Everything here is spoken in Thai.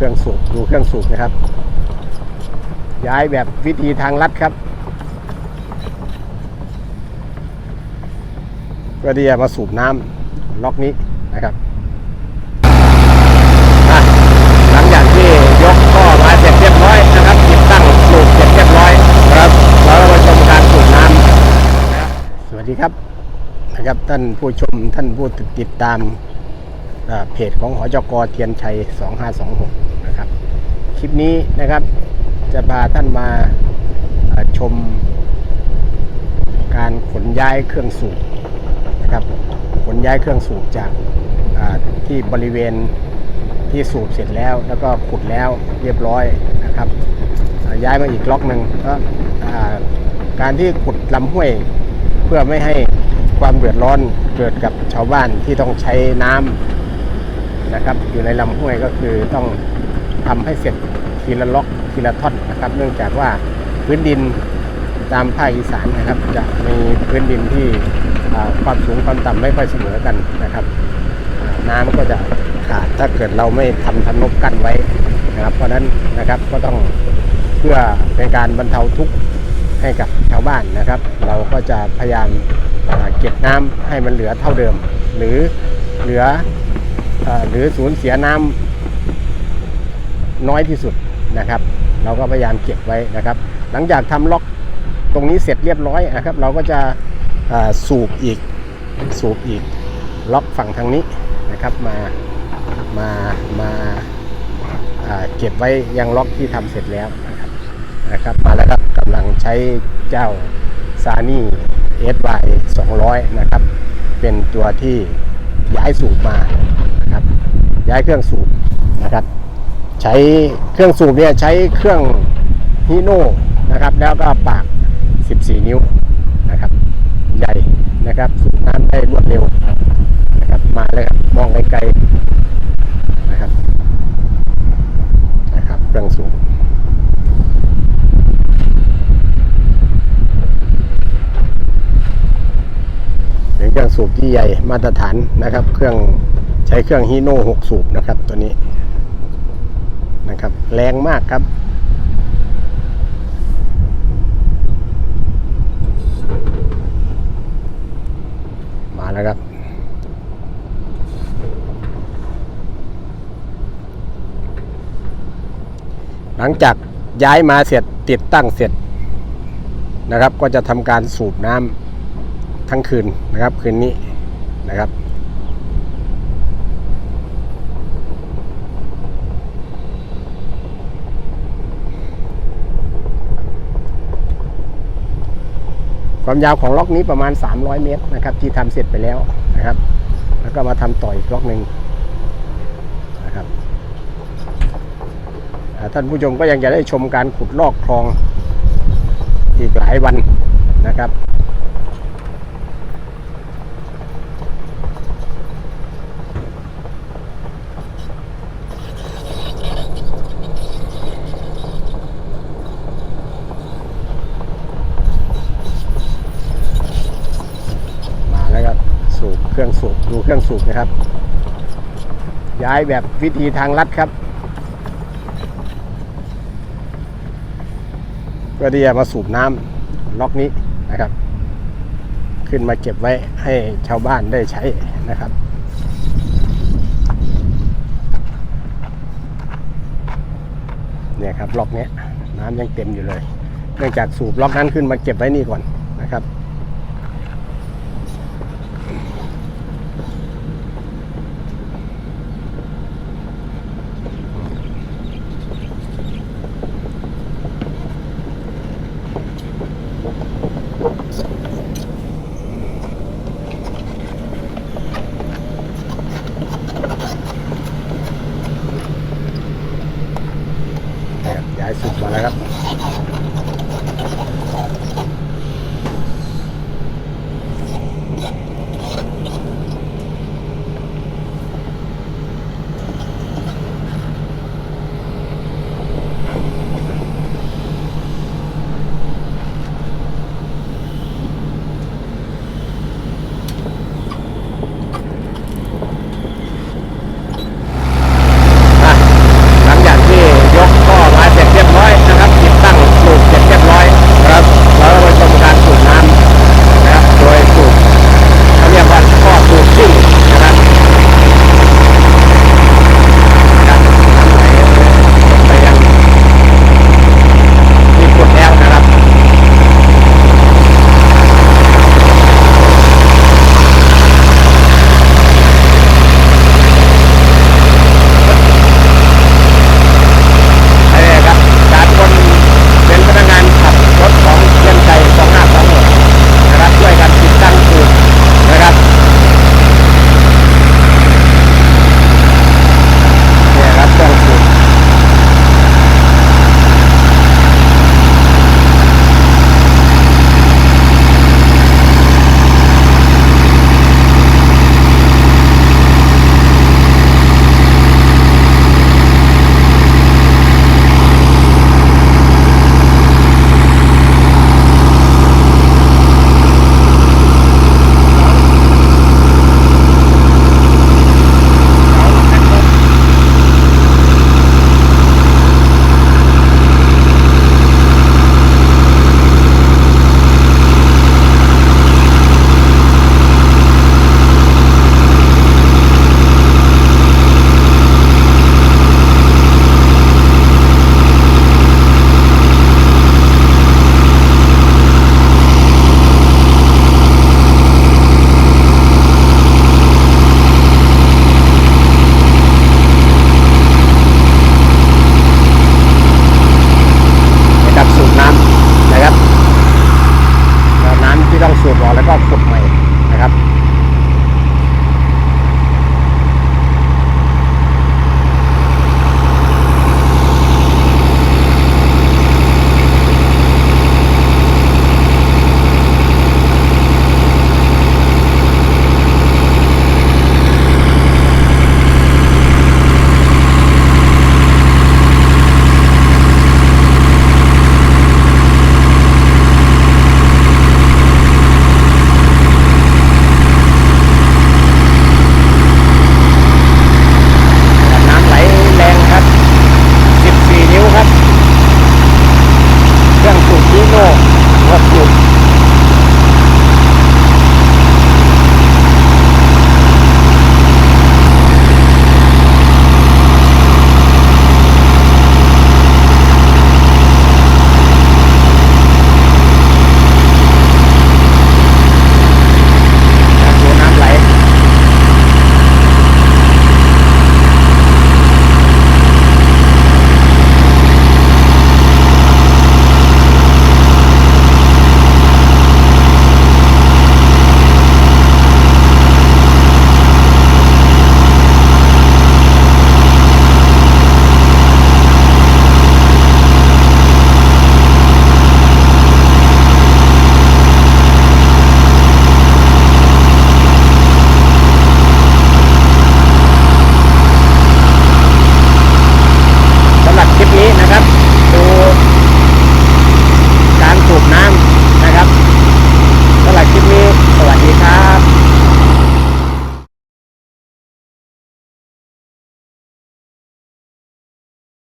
เครื่องสูบดูเครื่องสูบนะครับ ย้ายแบบวิธีทางลัดครับเพื่อที่จะมาสูบน้ำล็อกนี้นะครับอะหลังจากที่ยกท่อมาเสร็จเรียบร้อยนะครับติดตั้งสูบเสร็จเรียบร้อยนะครับเราก็มาชมการสูบน้ำนะครับสวัสดีครับนะครับท่านผู้ชมท่านผู้ติดตามอ่าเพจของหอจกเทียนชัย 2526นะ คลิปนี้นะครับ จะพาท่านมาชม การขนย้ายเครื่องสูบนะครับ ขนย้ายเครื่องสูบจากที่บริเวณที่สูบเสร็จแล้ว แล้วก็ขุดแล้วเรียบร้อยนะครับย้ายมาอีกล็อกหนึ่งก็การที่ขุดลำห้วยเพื่อไม่ให้ความเดือดร้อนเกิดกับชาวบ้านที่ต้องใช้น้ำนะครับ อยู่ในลำห้วยก็คือต้อง ทำให้เสร็จทีละล็อกทีละท่อนนะครับ เนื่องจากว่าพื้นดินตามภาคอีสานนะครับ จะมีพื้นดินที่ความสูงความต่ำไม่ค่อยเสมอกันนะครับ น้ำก็จะขาดถ้าเกิดเราไม่ทำทนบกั้นไว้นะครับ เพราะฉะนั้นนะครับก็ต้องเพื่อเป็นการบรรเทาทุกข์ให้กับชาวบ้านนะครับ เราก็จะพยายามเก็บน้ำให้มันเหลือเท่าเดิม หรือเหลือเอ่อหรือสูญเสียน้ำ น้อยที่สุดนะครับ เราก็พยายามเก็บไว้นะครับ หลังจากทำล็อกตรงนี้เสร็จเรียบร้อยนะครับ เราก็จะสูบอีกสูบอีกล็อกฝั่งทางนี้นะครับมามามาเก็บไว้ยังล็อกที่ทำเสร็จแล้วนะครับนะครับมาแล้วครับกำลังใช้เจ้าซานี่เอสไว200นะครับ เป็นตัวที่ย้ายสูบมานะครับย้ายเครื่องสูบนะครับ ใช้เครื่องสูบเนี่ยใช้เครื่องฮีโน่นะครับ แล้วก็ปาก 14 นิ้วนะครับ ใหญ่นะครับสูบน้ำได้รวดเร็วนะครับมาเลยครับมองไกลๆนะครับนะครับเครื่องสูบเป็นเครื่องสูบที่ใหญ่มาตรฐานนะครับ เครื่องใช้เครื่องฮีโน่6สูบนะครับตัวนี้ นะครับ แรงมากครับ มาแล้วครับ หลังจากย้ายมาเสร็จติดตั้งเสร็จนะครับ ก็จะทำการสูบน้ำทั้งคืนนะครับคืนนี้นะครับ ความยาวของล็อกนี้ประมาณ 300 เมตรนะครับ ที่ทำเสร็จไปแล้วนะครับ แล้วก็มาทำต่ออีกล็อกหนึ่งนะครับท่านผู้ชมก็ยังจะได้ชมการขุดลอกคลองอีกหลายวันนะครับ มาแล้วครับสูบเครื่องสูบ ดูเครื่องสูบนะครับ ย้ายแบบวิธีทางลัดครับเพื่อที่จะมาสูบน้ำล็อกนี้นะครับ ขึ้นมาเก็บไว้ให้ชาวบ้านได้ใช้นะครับเนี่ยครับล็อกนี้น้ำยังเต็มอยู่เลย เนื่องจากสูบล็อกนั้นขึ้นมาเก็บไว้นี่ก่อนนะครับ